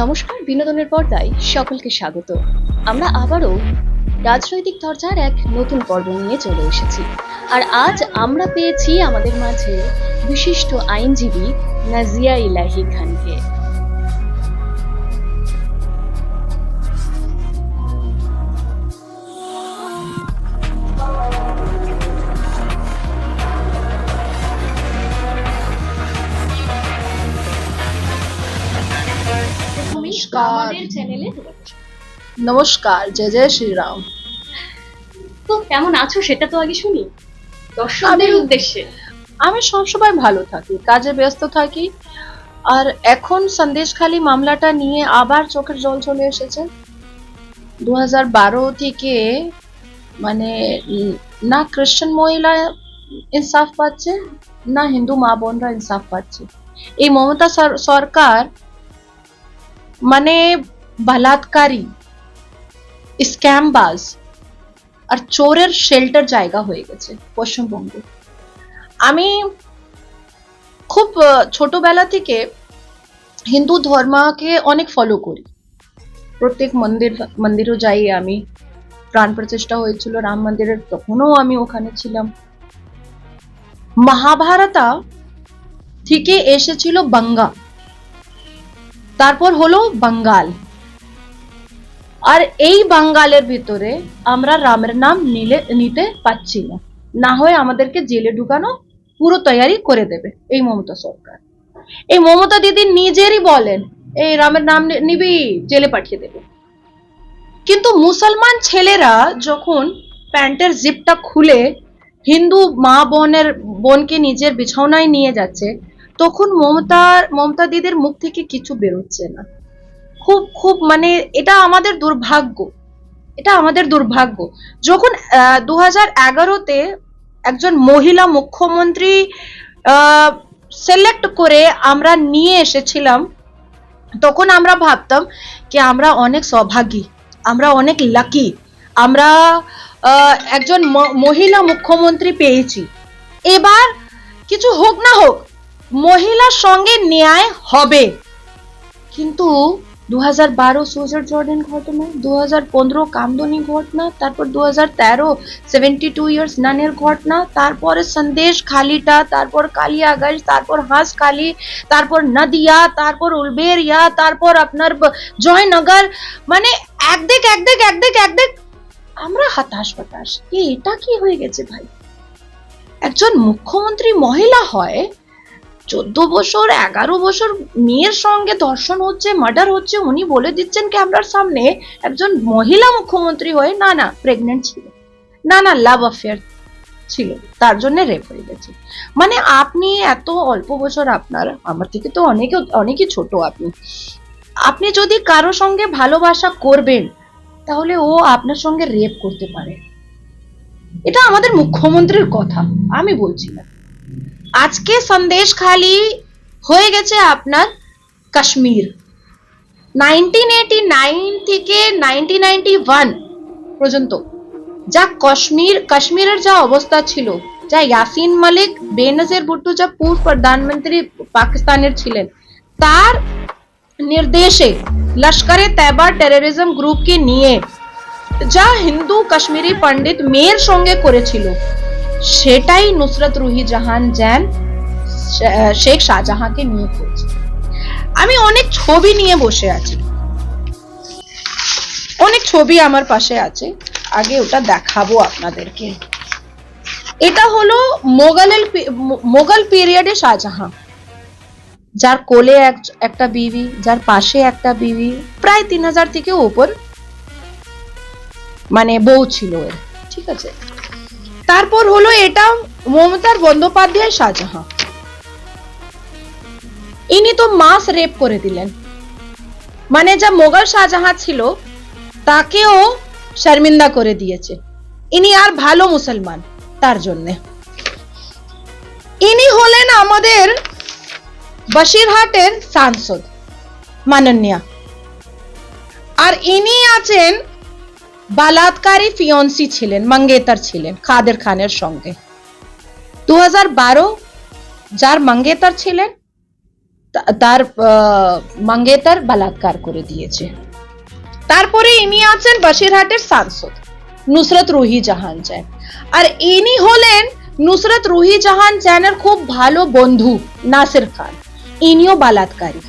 নমস্কার, বিনোদনের পর্দায় সকলকে স্বাগত। আমরা আবারও রাজনৈতিক চর্চার এক নতুন পর্ব নিয়ে চলে এসেছি। আর আজ আমরা পেয়েছি আমাদের মাঝে বিশিষ্ট আইনজীবী নাজিয়া ইলাহি খানকে। আমাদের চ্যানেলে নমস্কার জয় জয় শ্রীরাম। তো কেমন আছো সেটা তো আগে শুনি। দর্শকদের উদ্দেশ্যে। আমি সবসময় ভালো থাকি কাজে ব্যস্ত থাকি। আর এখন সন্দেশখালি মামলাটা নিয়ে আবার চোখের জল চলে এসেছে। দু বারো থেকে মানে না খ্রিস্টান মহিলা ইনসাফ পাচ্ছে না হিন্দু মা বোনরা ইনসাফ পাচ্ছে। এই মমতা সরকার মানে বলাৎকারী, স্ক্যামবাজ আর চোরের শেল্টার জায়গা হয়ে গেছে পশ্চিমবঙ্গে। আমি খুব ছোটবেলা থেকে হিন্দু ধর্মকে অনেক ফলো করি। প্রত্যেক মন্দির, মন্দিরও যাই আমি। প্রাণ প্রতিষ্ঠা হয়েছিল, রাম মন্দিরের তখনও আমি ওখানে ছিলাম। মহাভারতা থেকে এসেছিল বাঙ্গা। তারপর হলো বাঙ্গাল। আর এই বাঙ্গালের ভিতরে আমরা রামের নাম নিলে, নিতে পাচ্ছি না। না হয় আমাদেরকে জেলে ঢুকানো পুরো তৈয়ারি করে দেবে এই মমতা সরকার। এই মমতা দিদি নিজেরই বলেন, এই রামের নাম নিবি, জেলে পাঠিয়ে দেবে। কিন্তু মুসলমান ছেলেরা যখন প্যান্টের জিপটা খুলে হিন্দু মা বোনের বোনকে নিজের বিছানায় নিয়ে যাচ্ছে তখন মমতার মমতা দিদির মুখ থেকে কিছু বেরোচ্ছে না। খুব খুব মানে এটা আমাদের দুর্ভাগ্য। এটা আমাদের দুর্ভাগ্য। যখন দু হাজার এগারোতে একজন মহিলা মুখ্যমন্ত্রী সিলেক্ট করে আমরা নিয়ে এসেছিলাম, তখন আমরা ভাবতাম কি আমরা অনেক সৌভাগী, আমরা অনেক লাকি আমরা একজন মহিলা মুখ্যমন্ত্রী পেয়েছি। এবার কিছু হোক না হোক মহিলার সঙ্গে ন্যায় হবে। কিন্তু দু হাজার বারো সুজার জর্ডেন ঘটনা দু হাজার পনেরো কামদনি ঘটনা, তারপর দু হাজার তেরো সেভেন্টি টু ইয়ার্স নানের ঘটনা, তারপরে সন্দেশ খালিটা, তারপর কালিয়াগঞ্জ তারপর হাঁসখালি তারপর নদিয়া, তারপর উলবেরিয়া, তারপর আপনার জয়নগর। মানে একদিক একদিক একদিক একদিক আমরা হতাশ হতাশ। এটা কি হয়ে গেছে ভাই? একজন মুখ্যমন্ত্রী মহিলা হয় চোদ্দ বছর, এগারো বছর মেয়ের সঙ্গে ধর্ষণ হচ্ছে মার্ডার হচ্ছে, উনি বলে দিচ্ছেন ক্যামেরার সামনে একজন মহিলা মুখ্যমন্ত্রী হয়ে না না প্রেগনেন্ট ছিল। না না লাভ অ্যাফেয়ার ছিল। তার জন্য রেপ হয়ে গেছে। মানে আপনি এত অল্প বছর আপনার, আমার থেকে তো অনেকে, অনেকই ছোট আপনি। আপনি যদি কারও সঙ্গে ভালোবাসা করবেন, তাহলে ও আপনার সঙ্গে রেপ করতে পারে। এটা আমাদের মুখ্যমন্ত্রীর কথা, আমি বলছি না। আজকে সন্দেশ খালি হয়ে গেছে আপনার কাশ্মীর। নাইনটিন এইটি নাইন থেকে নাইনটিন নাইনটি ওয়ান পর্যন্ত যা কাশ্মীর, কাশ্মীরের যা অবস্থা ছিল, যা ইয়াসিন মালিক, বেনজির ভুট্টো যা পূর্ব প্রধানমন্ত্রী পাকিস্তানের ছিলেন, তার নির্দেশে লস্করে তৈবা টেররিজম গ্রুপকে নিয়ে যা হিন্দু কাশ্মীরি পণ্ডিত মেয়ের সঙ্গে করেছিল। সেটাই নুসরত রুহি জাহান জ্যান শেখ শাহজাহাঁকে নিয়ে করেছে। আমি অনেক ছবি নিয়ে বসে আছি। অনেক ছবি আমার পাশে আছে। আগে ওটা দেখাবো আপনাদেরকে। এটা হলো মোগলের মোগল পিরিয়ডে শাহজাহান। যার কোলে একটা বিবি, যার পাশে একটা বিবি, প্রায় তিন হাজার থেকে ওপর মানে বউ ছিল এর। ঠিক আছে? তারপর হলো এটা মমতার বন্দ্যোপাধ্যায় শাহজাহাঁ ইনি তো মাস রেপ করে দিলেন। মানে যা মোগল শাহজাহাঁ ছিল, তাকেও শর্মিন্দা করে দিয়েছে। ইনি আর ভালো মুসলমান তার জন্যে। ইনি হলেন আমাদের বসিরহাটের সাংসদ, মাননীয়া। আর ইনি আছেন বালাৎকারী ফিয়ন্সি ছিলেন, মঙ্গেতর ছিলেন, খাদের খানের সঙ্গে। দু হাজার বারো যার মঙ্গেতর ছিলেন তার মঙ্গেতর বলাৎকার করে দিয়েছে। তারপরে ইনি আছেন বসিরহাটের সাংসদ, নুসরত রুহি জাহান চ্যান। আর ইনি হলেন নুসরত রুহি জাহান চ্যানের খুব ভালো বন্ধু নাসির খান। ইনিও বালাৎকারী।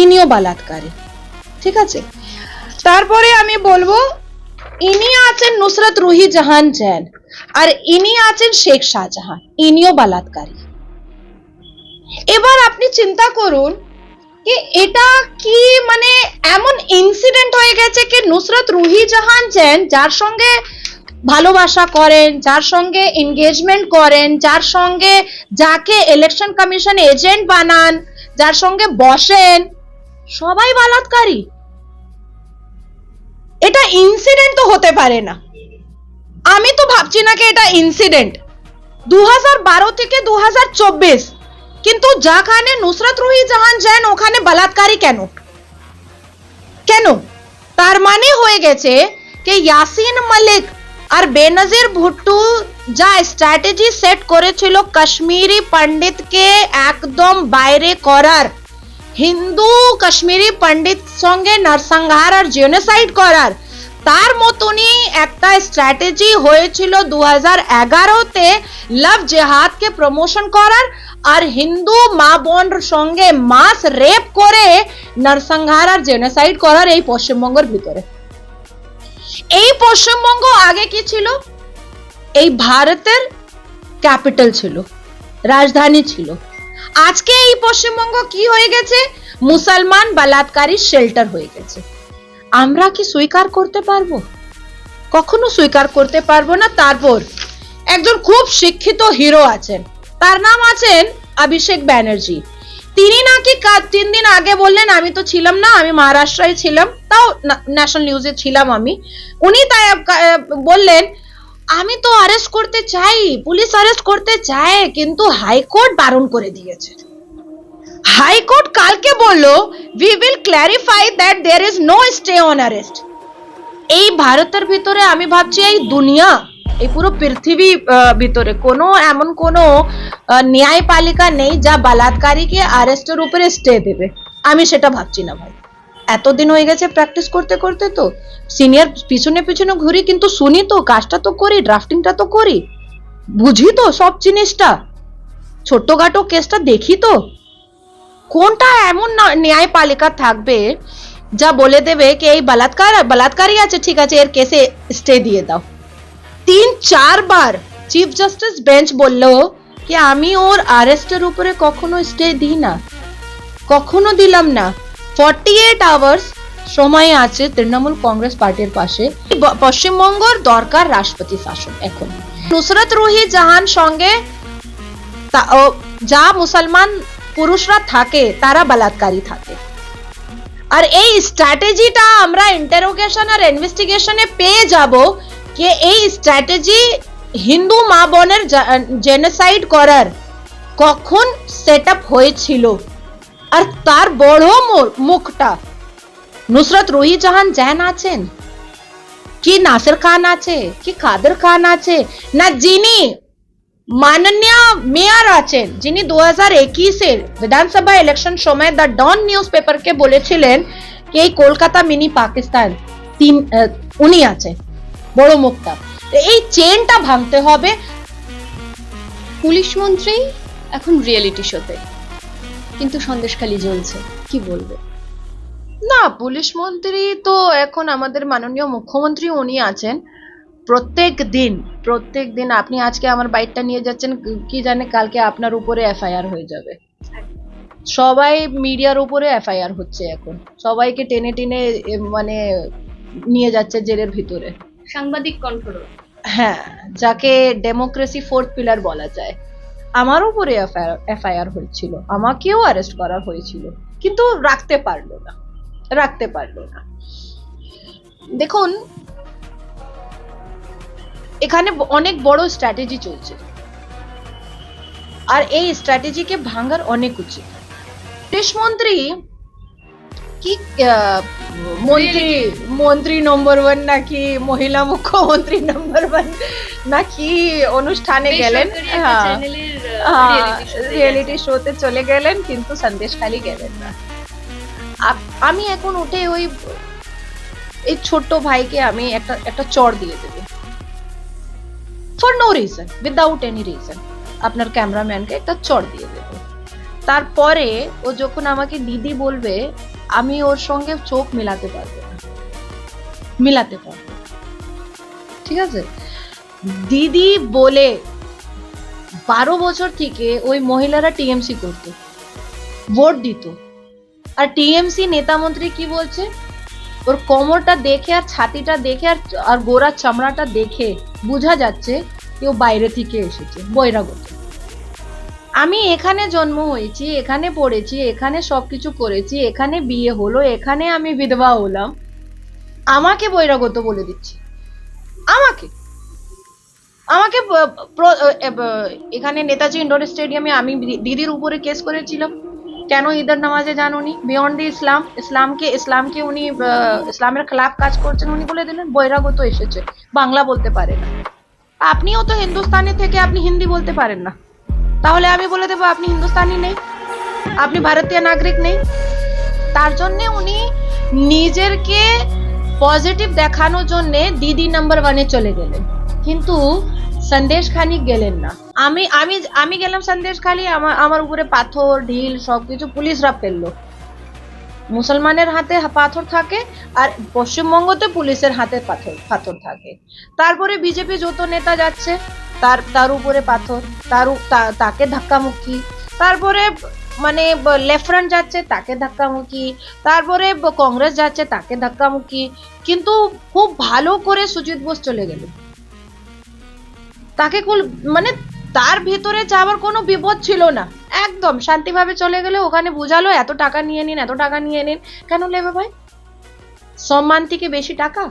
ইনিও বালাৎকারী। ঠিক আছে? তারপরে আমি বলব, ইনি আছেন নুসরত রুহি জাহান চ্যান আর ইনি আছেন শেখ শাহজাহান, ইনিও বালাৎকারী। এবার আপনি চিন্তা করুন যে এটা কি মানে এমন ইনসিডেন্ট হয়ে গেছে কি নুসরত রুহি জাহান চ্যান যার সঙ্গে ভালোবাসা করেন, যার সঙ্গে এনগেজমেন্ট করেন, যার সঙ্গে যাকে ইলেকশন কমিশন এজেন্ট বানান, যার সঙ্গে বসেন, সবাই বালাৎকারী। এটা ইনসিডেন্ট তো হতে পারে না। আমি তো ভাবছি না কি এটা ইনসিডেন্ট দু থেকে দু হাজার চব্বিশ। কিন্তু যাখানে নুসরত রুহি জাহান যান ওখানে বলাৎকারী কেন? কেন? তার মানে হয়ে গেছে যে ইয়াসিন মালিক আর বেনজির ভুট্টু যা স্ট্র্যাটেজি সেট করেছিল কাশ্মীরি পণ্ডিতকে একদম বাইরে করার হিন্দু কাশ্মীরি পণ্ডিত সঙ্গে নরসংহার আর জেনোসাইড করার। তার মতনই একটা স্ট্র্যাটেজি হয়েছিল দু হাজার এগারোতে লাভ জেহাদকে প্রমোশন করার আর হিন্দু মা বোন সঙ্গে মাস রেপ করে নরসংহার আর জেনোসাইড করার এই পশ্চিমবঙ্গের ভিতরে। এই পশ্চিমবঙ্গ আগে কি ছিল? এই ভারতের ক্যাপিটাল ছিল, রাজধানী ছিল। আজকে এই পশ্চিমবঙ্গ কি হয়ে গেছে? মুসলমান বালাৎকারী শেল্টার হয়ে গেছে। আমরা কি স্বীকার করতে পারব? কখনো স্বীকার করতে পারব না। তারপর একজন খুব শিক্ষিত হিরো আছেন। তার নাম আছেন অভিষেক ব্যানার্জি। তিনি নাকি তিন দিন আগে বললেন, আমি তো ছিলাম না, আমি মহারাষ্ট্রায় ছিলাম। তাও ন্যাশনাল নিউজে ছিলাম আমি। উনি তাই বললেন আমি তো অ্যারেস্ট করতে চাই পুলিশ অ্যারেস্ট করতে চায়, কিন্তু হাইকোর্ট বারণ করে দিয়েছে। হাইকোর্ট কালকে বলল we will clarify that there is no stay on arrest এই ভারতের ভিতরে আমি ভাবছি এই দুনিয়া, এই পুরো পৃথিবী ভিতরে কোনো এমন কোনো ন্যায়পালিকা নেই যা বলাৎকারীকে আরেস্টের উপরে স্টে দেবে। আমি সেটা ভাবছি না ভাই। এতদিন হয়ে গেছে প্র্যাকটিস করতে করতে তো। সিনিয়র পিছনে পিছনে ঘুরি, কিন্তু শুনি তো, কাজটা তো করি ড্রাফটিংটা তো করি। বুঝি তো সব জিনিসটা। ছোট্টখাটো কেসটা দেখি তো। কোনটা এমন ন্যায়পালিকা থাকবে, যা বলে দেবে কি এই বলাৎকার, বলাৎকারই আছে, ঠিক আছে, এর কেসে স্টে দিয়ে দাও। তিন, চারবার চিফ জাস্টিস বেঞ্চ বলল কি, আমি ওর আরেস্টের উপরে কখনো স্টে দিই না। কখনো দিলাম না। ফর্টি এইট আওয়ার্স সময় আছে তৃণমূল কংগ্রেস পার্টির পাশে। পশ্চিমবঙ্গর দরকার রাষ্ট্রপতি শাসন এখন। নুসরত রুহি জাহান সঙ্গে যা মুসলমান পুরুষরা থাকে, তারা বলাৎকারী থাকে। আর এই স্ট্র্যাটেজিটা আমরা ইন্টারোগেশন আর ইনভেস্টিগেশনে পেয়ে যাব যে এই স্ট্র্যাটেজি হিন্দু মা বোনের জেনোসাইড করার কখন সেট আপ হয়েছিল। আর তার বড় মুখটা। নুসরত রুহি জাহান জ্যান আছেন? কি নাসির খান আছে? কি কাদের খান আছে? না যিনি মাননীয় মেয়র আছেন, যিনি দু হাজার একুশের বিধানসভা ইলেকশন সময় দ্য ডন নিউজ পেপারকে বলেছিলেন কি এই কলকাতা মিনি পাকিস্তান তিন উনি আছেন। বড় মুখটা। এই চেনটা ভাঙতে হবে। পুলিশ মন্ত্রী, এখন রিয়েলিটি শোতে কিন্তু সন্দেশখালি জ্বলছে। কি বলবে? না পুলিশ মন্ত্রী তো এখন আমাদের মাননীয় মুখ্যমন্ত্রী উনি আছেন। প্রত্যেক দিন প্রত্যেক দিন আপনি আজকে আমার বাইকটা নিয়ে যাচ্ছেন কি জানে কালকে আপনার উপরে এফআইআর হয়ে যাবে। সবাই মিডিয়ার উপরে এফআইআর হচ্ছে এখন। সবাইকে টেনে টেনে মানে নিয়ে যাচ্ছে জেলের ভিতরে। সাংবাদিক কণ্ঠরোধ। হ্যাঁ যাকে ডেমোক্রেসি ফোর্থ পিলার বলা যায়। আমার উপরে এফআইআর হয়েছিল। আমাকেও অ্যারেস্ট করা হয়েছিল। কিন্তু রাখতে পারল না। রাখতে পারল না। দেখুন, এখানে অনেক বড় স্ট্র্যাটেজি চলছে। আর এই স্ট্র্যাটেজিকে ভাঙার অনেক উচিত। বিদেশ মন্ত্রী কি মন্ত্রী মন্ত্রী নম্বর ওয়ান নাকি মহিলা মুখ্যমন্ত্রী নম্বর ওয়ান নাকি অনুষ্ঠানে গেলেন? হ্যাঁ। রিয়েলিটি শোতে চলে গেলেন কিন্তু সন্দেশ খালি গেলেন না। আমি এখন উঠে ওই এই ছোট্ট ভাইকে আমি একটা একটা চড় দিয়ে দেবো। For no reason without any reason আপনার ক্যামেরাম্যানকে একটা চড় দিয়ে দেবো। তারপরে ও যখন আমাকে দিদি বলবে আমি ওর সঙ্গে চোখ মেলাতে পারব মিলাতে পারব ঠিক আছে? দিদি বলে বারো বছর থেকে ওই মহিলারা টিএমসি করতো। ভোট দিত। আর টিএমসি নেতা মন্ত্রী কি বলছে? ওর কোমরটা দেখে আর ছাতিটা দেখে আর আর গোড়ার চামড়াটা দেখে বোঝা যাচ্ছে কেউ বাইরে থেকে এসেছে বৈরাগত আমি এখানে জন্ম হয়েছি, এখানে পড়েছি, এখানে সবকিছু করেছি, এখানে বিয়ে হলো, এখানে আমি বিধবা হলাম। আমাকে বৈরাগত বলে দিচ্ছি। আমাকে। আমাকে এখানে নেতাজি ইন্ডোর স্টেডিয়ামে আমি দিদির উপরে কেস করেছিলাম। কেন ঈদের নামাজে জানুনি? বিয়ন্ড দি ইসলাম ইসলামকে ইসলামকে উনি ইসলামের খেলাফ কাজ করছেন উনি বলে দিলেন বৈরাগত এসেছে। বাংলা বলতে পারে না। আপনিও তো হিন্দুস্তানি থেকে আপনি হিন্দি বলতে পারেন না। তাহলে আমি বলে দেবো আপনি হিন্দুস্তানি নেই, আপনি ভারতীয় নাগরিক নেই। তার জন্য উনি নিজেরকে পজিটিভ দেখানোর জন্য দিদি নাম্বার ওয়ানে চলে গেলেন। কিন্তু সন্দেশ খানি গেলেন না। আমি আমি আমি গেলাম সন্দেশ খালি আমার আমার উপরে পাথর, ঢিল সব কিছু পুলিশরা ফেলল মুসলমানের হাতে পাথর থাকে আর পশ্চিমবঙ্গতে পুলিশের হাতে পাথর পাথর থাকে। তারপরে বিজেপি যত নেতা যাচ্ছে। তার তার উপরে পাথর, তার তাকে ধাক্কামুক্কি, তারপরে মানে লেফট ফ্রন্ট যাচ্ছে, তাকে ধাক্কামুক্কি, তারপরে কংগ্রেস যাচ্ছে, তাকে ধাক্কামুক্কি, কিন্তু খুব ভালো করে সুজিত বোস চলে গেল। তাকে কুল- মানে তার ভেতরে যাওয়ার কোনো বিপদ ছিল না। একদম শান্তিভাবে চলে গেলে, ওখানে বোঝালো, এত টাকা নিয়ে নিন, এত টাকা নিয়ে নিন, কেন নেবে ভাই? সম্মান থেকে বেশি টাকা?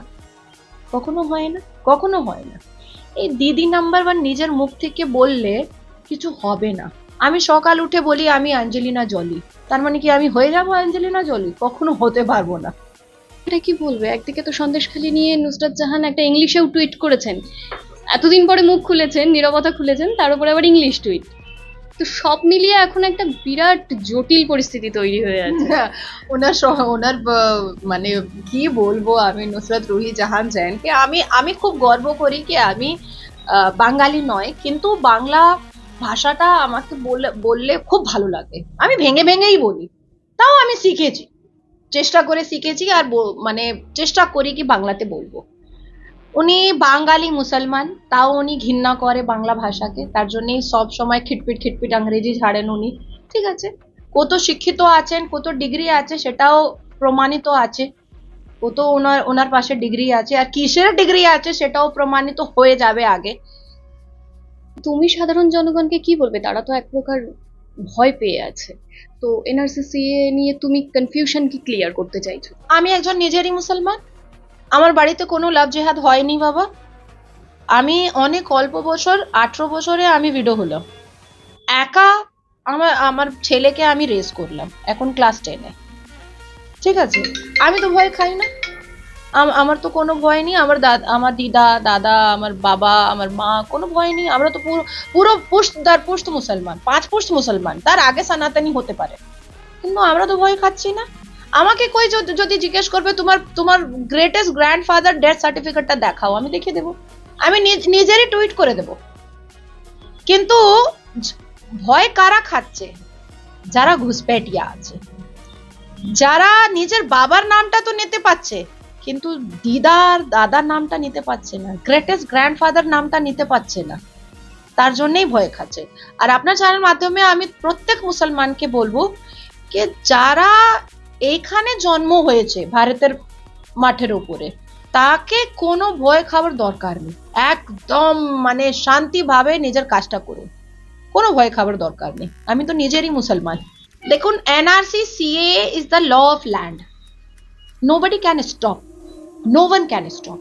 কখনো হয় না, কখনো হয় না। এই দিদি নাম্বার ওয়ান নিজের মুখ থেকে বললে কিছু হবে না। আমি সকাল উঠে বলি, আমি অ্যাঞ্জেলিনা জলি। তার মানে কি আমি হয়ে যাব অ্যাঞ্জেলিনা জলি? কখনো হতে পারব না। এটা কি বলবে? একদিকে তো সন্দেশখালি নিয়ে নুসরাত জাহান একটা ইংলিশেও টুইট করেছেন। এতদিন পরে মুখ খুলেছেন, নিরবতা খুলেছেন, তার উপরে আবার ইংলিশ টুইট। তো সব মিলিয়ে এখন একটা বিরাট জটিল পরিস্থিতি তৈরি হয়ে আছে। ওনার সহ- ওনার মানে কি বলব আমি, নুসরাত রুহি জাহান জैनকে আমি আমি খুব গর্ব করি কি আমি বাঙালি নয়, কিন্তু বাংলা ভাষাটা আমাকে বলে, বললে খুব ভালো লাগে। আমি ভেঙে ভেঙেই বলি। তাও আমি শিখেছি। চেষ্টা করে শিখেছি আর মানে চেষ্টা করি কি বাংলাতে বলব। উনি বাঙালি মুসলমান তাও উনি ঘৃণা করে বাংলা ভাষাকে। তার জন্যই সব সময় খিটপিট খিটপিট ইংরেজি ছাড়েন উনি। ঠিক আছে? কত শিক্ষিত আছেন কত ডিগ্রি আছে সেটাও প্রমাণিত আছে। কত ওনার ওনার পাশে ডিগ্রি আছে। আর কিসের ডিগ্রি আছে সেটাও প্রমাণিত হয়ে যাবে আগে। তুমি সাধারণ জনগণকে কি বলবে? তারা তো এক প্রকার ভয় পেয়ে আছে। তো এনআরসিসিএ নিয়ে তুমি কনফিউশন কি ক্লিয়ার করতে চাইছো? আমি একজন নিজেরই মুসলমান। আমার বাড়িতে কোনো লাভ জেহাদ হয়নি, বাবা। আমি অনেক অল্প বছর, আঠেরো বছরে আমি ভিডিও হলাম। একা আমার আমার ছেলেকে আমি রেস করলাম, এখন ক্লাস টেনে ঠিক আছে? আমি তো ভয় খাই না। আমার তো কোনো ভয় নেই। আমার দাদা আমার দিদা, দাদা, আমার বাবা, আমার মা, কোনো ভয় নেই। আমরা তো পুরো পুরো পুষ্ট দার পুষ্ট মুসলমান, পাঁচ পুষ্ট মুসলমান। তার আগে সনাতনী হতে পারে। কিন্তু আমরা তো ভয় খাচ্ছি না। আমাকে কই যদি জিজ্ঞেস করবে তোমার তোমার গ্রেটেস্ট গ্র্যান্ডফাদার ডেথ সার্টিফিকেটটা দেখাও, আমি দেখিয়ে দেবো। আমি নিজ- নিজেরই টুইট করে দেব। কিন্তু ভয় কারা খাচ্ছে? যারা ঘুষপেটিয়া আছে। যারা নিজের বাবার নামটা তো নিতে পারছে, কিন্তু দিদার, দাদার নামটা নিতে পারছে না গ্রেটেস্ট গ্র্যান্ডফাদার নামটা নিতে পারছে না, তার জন্যই ভয় খাচ্ছে। আর আপনার চ্যানেল মাধ্যমে আমি প্রত্যেক মুসলমানকে বলব, যে যারা এইখানে জন্ম হয়েছে ভারতের মাঠের উপরে। তাকে কোনো ভয় খাবার দরকার নেই। একদম মানে শান্তিভাবে নিজের কাজটা করুন। কোনো ভয় খাবার দরকার নেই। আমি তো নিজেরই মুসলমান। দেখুন NRC CA is the law of land nobody can stop no one can stop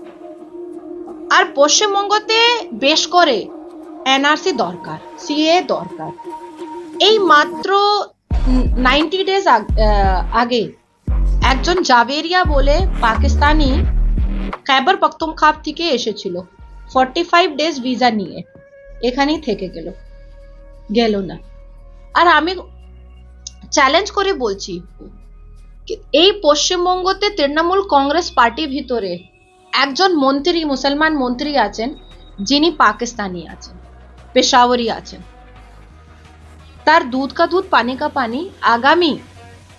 আর পশ্চিমবঙ্গতে বেশ করে এনআরসি দরকার সিএ দরকার। এই মাত্র নাইনটি ডেজ আগে একজন জাবেরিয়া বলে পাকিস্তানি খাইবার পখতুনখাব থেকে এসেছিল। ফর্টি ফাইভ ডেজ ভিসা নিয়ে এখানেই থেকে গেল। গেল না। আর আমি চ্যালেঞ্জ করে বলছি, এই পশ্চিমবঙ্গতে তৃণমূল কংগ্রেস পার্টির ভিতরে একজন মন্ত্রী, মুসলমান মন্ত্রী আছেন যিনি পাকিস্তানি আছেন, পেশাওয়ারি আছেন। তার দুধ কা দুধ, পানি কা পানি আগামী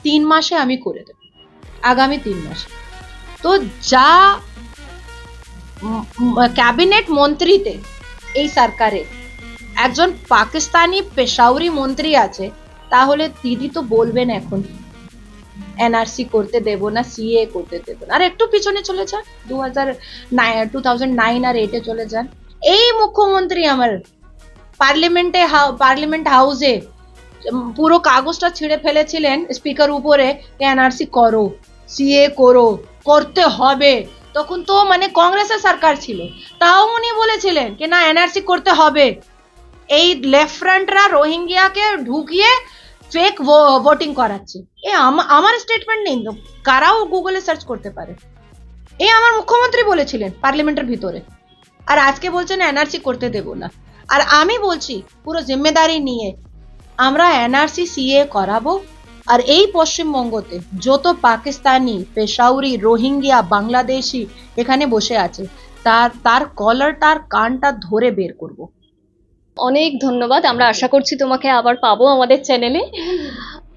তিন মাসে আমি করে দেব। আগামী তিন মাসে। তো যা ক্যাবিনেট মন্ত্রীতে এই সরকারে একজন পাকিস্তানি পেশাউরি মন্ত্রী আছে, তাহলে দিদি তো বলবেন এখন, এনআরসি করতে দেব না, সিএ করতে দেব না। আর একটু পিছনে চলে যান দু হাজার টু নাইন আর এইটে চলে যান। এই মুখ্যমন্ত্রী আমার পার্লামেন্টে পার্লামেন্ট হাউসে পুরো কাগজটা ছিঁড়ে ফেলেছিলেন স্পিকার উপরে এনআরসি করো? সিএ করো? করতে হবে। তখন তো মানে কংগ্রেসের সরকার ছিল। তাও উনি বলেছিলেন কি না, এনআরসি করতে হবে। এই লেফট ফ্রন্টরা রোহিঙ্গিয়াকে ঢুকিয়ে ফেক ভোটিং করাচ্ছে। এ আমা- আমার স্টেটমেন্ট নেই তো। কারাও গুগলে সার্চ করতে পারে। এই আমার মুখ্যমন্ত্রী বলেছিলেন পার্লামেন্টের ভিতরে। আর আজকে বলছেন এনআরসি করতে দেব না। আর আমি বলছি, পুরো জিম্মেদারি নিয়ে আমরা এনআরসি সিএ করাবো। আর এই পশ্চিমবঙ্গতে যত পাকিস্তানি, পেশাউরি, রোহিঙ্গিয়া, বাংলাদেশি এখানে বসে আছে, তার তার কলারটার কানটা ধরে বের করব। অনেক ধন্যবাদ, আমরা আশা করছি তোমাকে আবার পাবো আমাদের চ্যানেলে।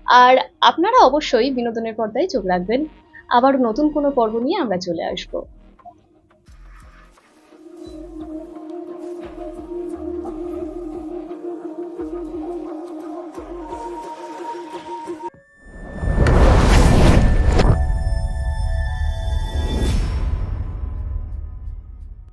আর আপনারা অবশ্যই বিনোদনের পর্দায় চোখ রাখবেন। আবার নতুন কোনো পর্ব নিয়ে আমরা চলে আসব।